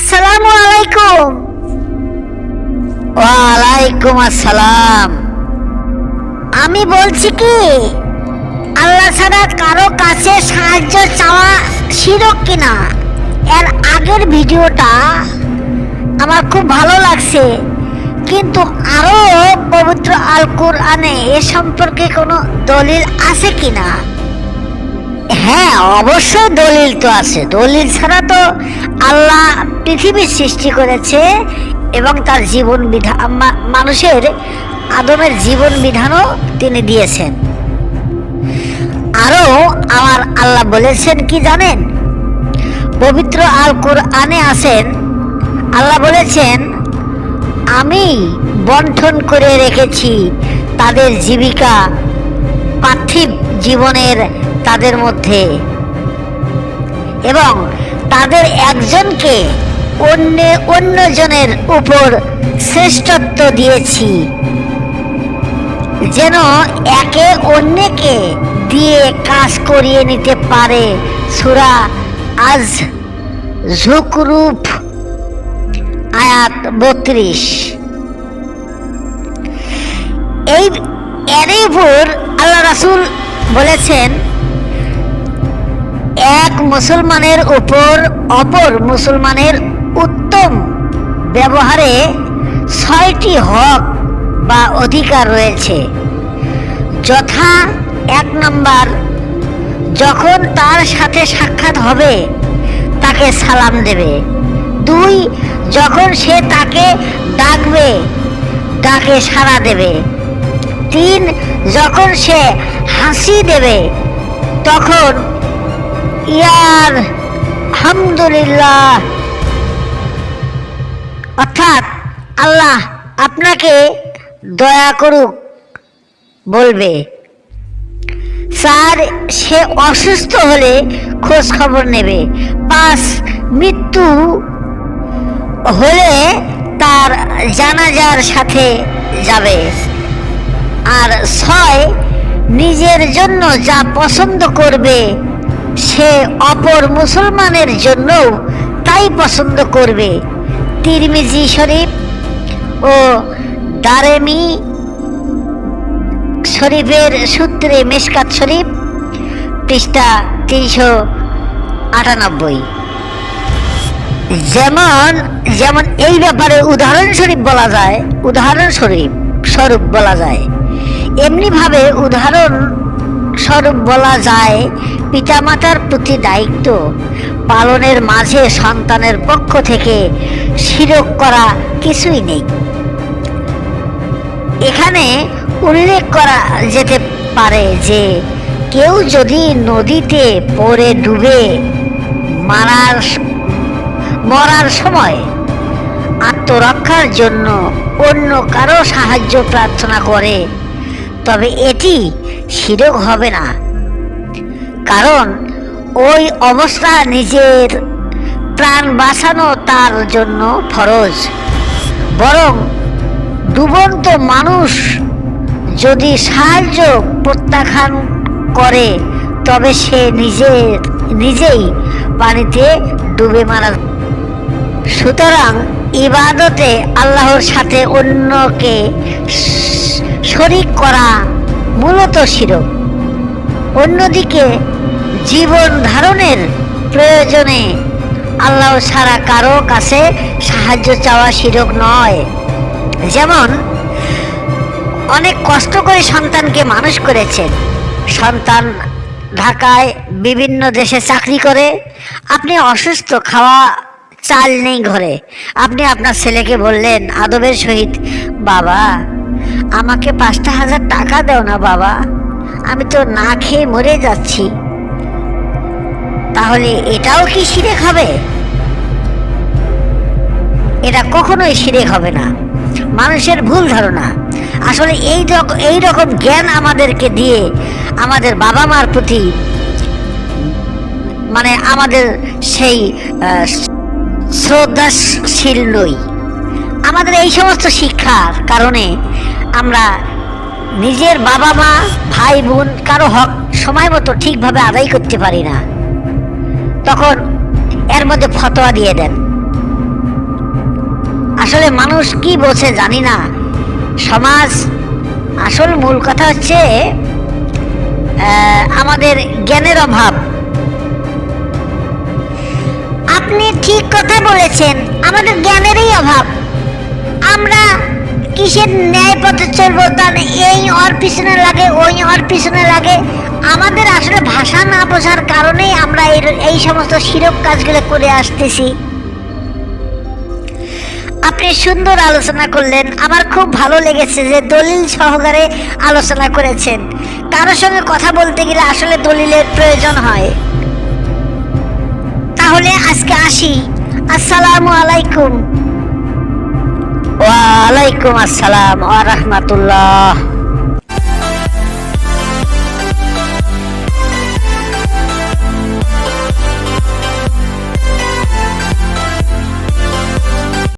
আসসালামু আলাইকুম ওয়ালাইকুম আসসালাম। আমি বলছি কি আল্লাহ ছাড়া কারও কাছে সাহায্য চাওয়া শিরক কিনা? এর আগের ভিডিওটা আমার খুব ভালো লাগছে কিন্তু আরও পবিত্র আল কোরআনে এ সম্পর্কে কোনো দলিল আছে কিনা? হ্যাঁ অবশ্যই দলিল তো আছে। দলিল ছাড়া তো আল্লাহ পৃথিবীর সৃষ্টি করেছে এবং তার জীবন বিধান মানুষের আদমের জীবন বিধানও তিনি দিয়েছেন। আরও আমার আল্লাহ বলেছেন কি জানেন? পবিত্র আল কোরআনে আছেন, আল্লাহ বলেছেন, আমি বন্টন করে রেখেছি তাদের জীবিকা পার্থিব জীবনের তাদের মধ্যে। এবং তাদের একজনকে অন্য, অন্যজনের উপর শ্রেষ্ঠত্ব দিয়েছি। যেন একে অন্যকে দিয়ে কাজ করিয়ে নিতে পারে সুরা আজ ঝুকরুপ আয়াত বত্রিশ। এই, এরই উপর আল্লাহ রাসুল বলেছেন মুসলমানের উপর অপর মুসলমানের উত্তম ব্যবহারে ছয়টি হক বা অধিকার রয়েছে। যথা এক নম্বর, যখন তার সাথে সাক্ষাৎ হবে, তাকে সালাম দেবে। দুই, যখন সে তাকে ডাকবে ডাকে সাড়া দেবে। তিন, যখন সে হাসি দেবে, তখন ইয়ার, হামদুলিল্লাহ। অর্থাৎ আল্লাহ আপনাকে দয়া করুক, বলবে। চার সে অসুস্থ হলে খোঁজ খবর নেবে। পাঁচ, মৃত্যু হলে তার জানাজার সাথে যাবে। আর ছয়, নিজের জন্য যা পছন্দ করবে সে অপর মুসলমানের জন্যও তাই পছন্দ করবে। তিরমিজি শরীফ ও দারেমি শরীফের সূত্রে মেশকাত শরীফ, পৃষ্ঠা তিনশো আটানব্বই। যেমন যেমন এই ব্যাপারে উদাহরণস্বরূপ বলা যায় উদাহরণস্বরূপ স্বরূপ বলা যায়, এমনিভাবে উদাহরণ স্বরূপ বলা যায়, পিতামাতার প্রতি দায়িত্ব। পালনের মাঝে সন্তানের পক্ষ থেকে শিরক করা কিছুই নেই। এখানে উল্লেখ করা যেতে পারে যে, কেউ যদি নদীতে পড়ে ডুবে মারার মরার সময় আত্মরক্ষার জন্য অন্য কারও সাহায্য প্রার্থনা করে, তবে এটি শিরক হবে না। কারণ ওই অবস্থা নিজের প্রাণ বাঁচানো তার জন্য ফরজ। বরং ডুবন্ত মানুষ যদি সাহায্য প্রত্যাখ্যান করে, তবে সে নিজের, নিজেই পানিতে ডুবে মারা সুতরাং ইবাদতে আল্লাহর সাথে অন্যকে শরিক করা মূলত শিরক অন্যদিকে, জীবন ধারণের প্রয়োজনে আল্লাহ সারা কারও কাছে সাহায্য চাওয়া শিরক নয়। যেমন, অনেক কষ্ট করে সন্তানকে মানুষ করেছেন। সন্তান ঢাকায় বিভিন্ন দেশে চাকরি করে। আপনি অসুস্থ, খাওয়া চাল নেই ঘরে। আপনি আপনার ছেলেকে বললেন, আদবের সহিত বাবা আমাকে পাঁচটা হাজার টাকা দাও না, বাবা। আমি তো না খেয়ে মরে যাচ্ছি। তাহলে এটাও কি শিরেক হবে? এটা কখনোই শিরেক হবে না। মানুষের ভুল ধারণা। আসলে এই এই রকম জ্ঞান আমাদেরকে দিয়ে আমাদের বাবা মার প্রতি মানে আমাদের সেই শ্রদ্ধাশীল নই। আমাদের এই সমস্ত শিক্ষার কারণে আমরা নিজের বাবা মা, ভাই বোন কারও হক সময় মতো ঠিকভাবে আদায় করতে পারি না। তখন এর মধ্যে ফতোয়া দিয়ে দেন। আসলে মানুষ কি বোঝে জানি না। সমাজ আসল মূল কথা হচ্ছে আমাদের জ্ঞানের অভাব। আপনি ঠিক কথা বলেছেন, আমাদের জ্ঞানেরই অভাব। আমরা কিসের ন্যায় পথে চলবো তার এই ওর পিছনে লাগে, ওই ওর পিছনে লাগে। আমাদের আসলে ভাষা না বোঝার কারণেই আমরা এই এই সমস্ত শিরক কাজগুলো করে আসতেছি। আপনি সুন্দর আলোচনা করলেন। আমার খুব ভালো লেগেছে যে দলিল সহকারে আলোচনা করেছেন। কারোর সঙ্গে কথা বলতে গেলে আসলে দলিলের প্রয়োজন হয়। তাহলে আজকে আসি। আসসালামু আলাইকুম। ওয়ালাইকুম আসসালাম ওয়া